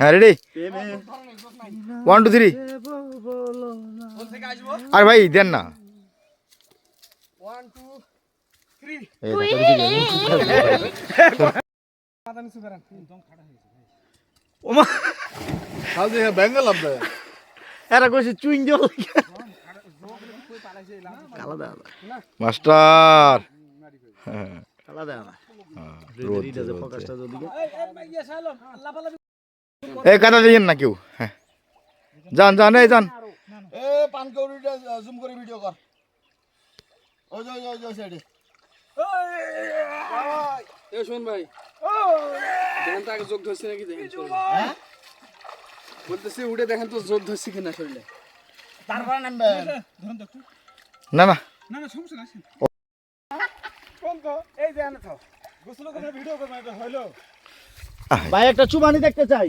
হ্যাঁ ready one two three আর ভাই দেন না। মাস্টার। হ্যাঁ, এই কাটা দিয়েন না কেউ? হ্যাঁ। যান যান এই যান। এ পান কৌড়িটা জুম করে ভিডিও কর। ওই যে ওই যে, ওই যে সাইডে এ। শোন ভাই। দেখেন তো আগে যোগ ধরছে নাকি? দেখেন শরীরে। বলতেছি উঠে দেখেন তো যোগ ধরছে কিনা শরীরে। তারপরে নামবেন না না ভাই একটা চুবানি দেখতে চাই।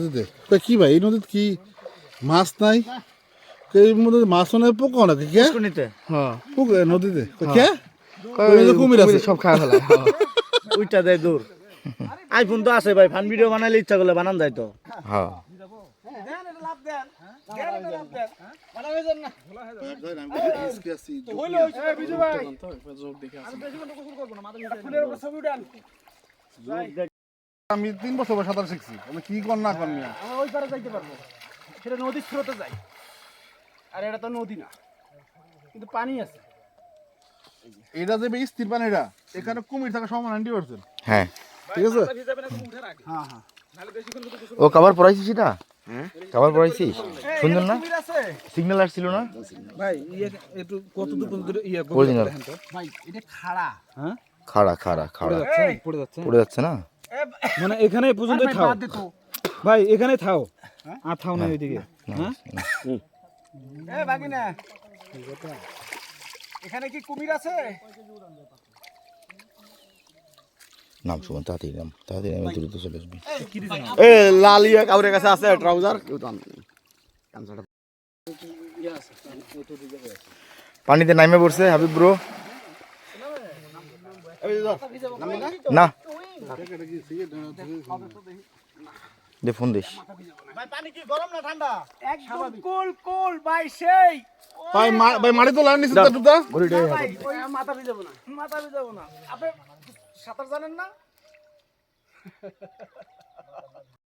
নদীতে? কি ভাই এই নদীতে কি মাছ নাই? এই মধ্যে মাছ নাই পোকা নাকি কে? হ্যাঁ। পোকা নদীতে? কে? কুমির আছে? সব খাওয়া ফেলা ওইটা দেয় দূর। আইফোন তো আছে ভাই ফান ভিডিও বানাইলে ইচ্ছা করলে বানান যায় তো। হ্যাঁ। আমি তিন বছর বয়স সাঁতার শিখছি। আমি কি কর না কর মিয়া। ওই পারে যাইতে পারব। সেটা নদীর স্রোতে যাই। আর এটা তো নদী না। কিন্তু পানি আছে। এটা যে বেশ স্থির পানিটা এখানে কুমির থাকা সমান পার্সেন্ট হ্যাঁ। ঠিক আছে? ও কাবার পড়াইছিস এটা? কাবার পড়াইছিস? সুন্দর না? সিগন্যাল আসছিল না? ভাই ইয়ে একটু কত দূর পর্যন্ত ইয়ে ভাই এটা খাড়া। হ্যাঁ? খাড়া খাড়া খাড়া। পড়ে যাচ্ছে না? মানে এখানে পর্যন্ত থাও। ভাই এখানে থাও। আর থাও না ওইদিকে হ্যাঁ? এ বাগিনা এখানে কি কুমির আছে? নাম সুমন তাড়াতাড়ি নাম তাড়াতাড়ি আমি দ্রুত চলে আসবি। এ লাল ইয়া কাউরের কাছে আছে ট্রাউজার। কেউ তো পানিতে নামে পড়ছে হাবিব ব্রো। না। দে ফোন দিস। ভাই পানি কি গরম না ঠান্ডা? একদম কুল কুল ভাই সেই। ভাই ভাই মাটি তো লাইন নিচ্ছে তো দুটা ভাই ওই মাথা ভিজাবো না। মাথা ভিজাবো না। আপনি সাঁতার জানেন না?